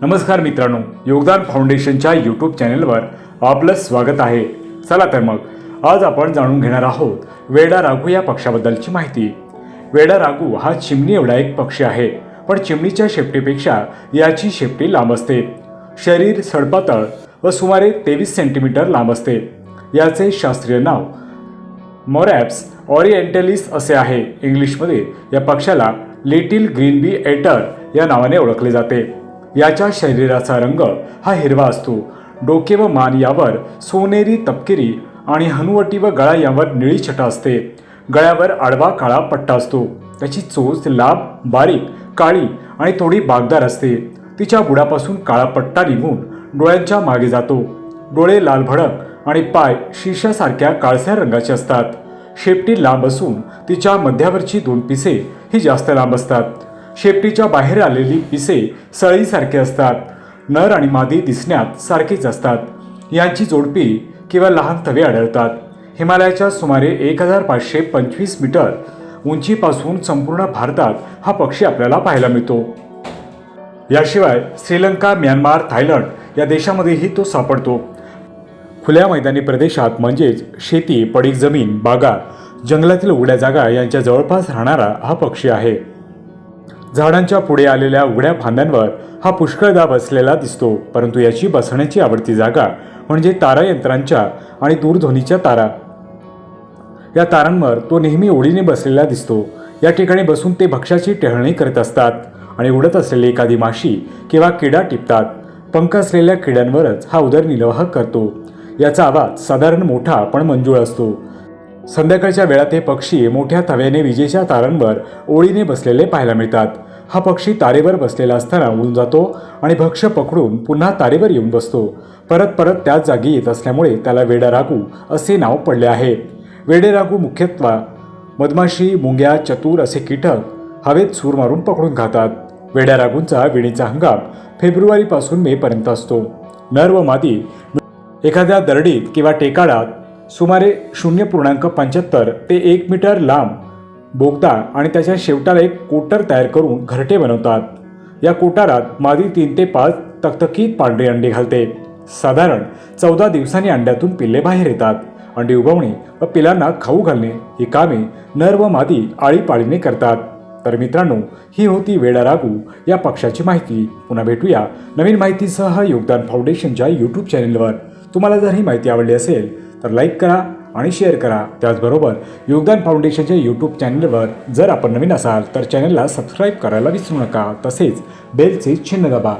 नमस्कार मित्रांनो योगदान फाउंडेशनच्या यूट्यूब चॅनलवर आपलं स्वागत आहे. चला तर मग आज आपण जाणून घेणार आहोत वेडा राघू या पक्षाबद्दलची माहिती. वेडा राघू हा चिमणी एवढा एक पक्षी आहे पण चिमणीच्या शेपटीपेक्षा याची शेपटी लांब असते. शरीर सडपातळ व सुमारे तेवीस सेंटीमीटर लांब असते. याचे शास्त्रीय नाव मोरॅप्स ऑरिएंटलिस असे आहे. इंग्लिशमध्ये या पक्षाला लिटिल ग्रीन बी एटर या नावाने ओळखले जाते. याच्या शरीराचा रंग हा हिरवा असतो. डोके व मान यावर सोनेरी तपकिरी आणि हनुवटी व गळा यावर निळी छटा असते. गळ्यावर आडवा काळा पट्टा असतो. त्याची चोच लांब बारीक काळी आणि थोडी बागदार असते. तिच्या बुडापासून काळा पट्टा निघून डोळ्यांच्या मागे जातो. डोळे लाल भडक आणि पाय शिशासारख्या काळसर रंगाचे असतात. शेपटी लांब असून तिच्या मध्यावरची दोन पिसे ही जास्त लांब असतात. शेपटीच्या बाहेर आलेली पिसे सळीसारखे असतात. नर आणि मादी दिसण्यात सारखीच असतात. यांची जोडपी किंवा लहान थवे आढळतात. हिमालयाच्या सुमारे एक हजार पाचशे पंचवीस मीटर उंचीपासून संपूर्ण भारतात हा पक्षी आपल्याला पाहायला मिळतो. याशिवाय श्रीलंका म्यानमार थायलंड या देशामध्येही तो सापडतो. खुल्या मैदानी प्रदेशात म्हणजेच शेती पडीक जमीन बागा जंगलातील उघड्या जागा यांच्या जवळपास राहणारा हा पक्षी आहे. झाडांच्या पुढे आलेल्या उघड्या फांद्यांवर हा पुष्कळदा बसलेला दिसतो परंतु याची बसण्याची आवडती जागा म्हणजे तारा यंत्रांच्या आणि दूरध्वनीच्या तारा. या तारांवर तो नेहमी ओळीने बसलेला दिसतो. या ठिकाणी बसून ते भक्ष्याची टेहळणी करत असतात आणि उडत असलेली एखादी माशी किंवा किडा टिपतात. पंख असलेल्या किड्यांवरच हा उदरनिर्वाह करतो. याचा आवाज साधारण मोठा पण मंजूळ असतो. संध्याकाळच्या वेळात हे पक्षी मोठ्या तव्याने विजेच्या तारांवर ओळीने बसलेले पाहायला मिळतात. हा पक्षी तारेवर बसलेला असताना उडून जातो आणि भक्ष पकडून पुन्हा तारेवर येऊन बसतो. परत परत त्याच जागी येत असल्यामुळे त्याला वेडा रागू असे नाव पडले आहे. वेडे रागू मधमाशी मुंग्या चतुर असे कीटक हवेत सूर मारून पकडून खातात. वेड्या रागूंचा विणीचा हंगाम फेब्रुवारीपासून मेपर्यंत असतो. नर व मादी एखाद्या दरडीत किंवा टेकाडात सुमारे शून्य पूर्णांक पंच्याहत्तर ते एक मीटर लांब बोगदा आणि त्याच्या शेवटाला एक कोटर तयार करून घरटे बनवतात. या कोटारात मादी तीन ते पाच तकतकीत पांढरी अंडी घालते. साधारण चौदा दिवसांनी अंड्यातून पिल्ले बाहेर येतात. अंडी उगवणे व पिलांना खाऊ घालणे ही कामे नर व मादी आळीपाळीने करतात. तर मित्रांनो ही होती वेडा रागू या पक्षाची माहिती. पुन्हा भेटूया नवीन माहितीसह योगदान फाउंडेशनच्या यूट्यूब चॅनेलवर तुम्हाला जर ही माहिती आवडली असेल तर लाईक करा आणि शेअर करा. त्याचबरोबर योगदान फाउंडेशनच्या यूट्यूब चॅनलवर जर आपण नवीन असाल तर चॅनलला सबस्क्राईब करायला विसरू नका. तसेच बेलचे चिन्ह दाबा.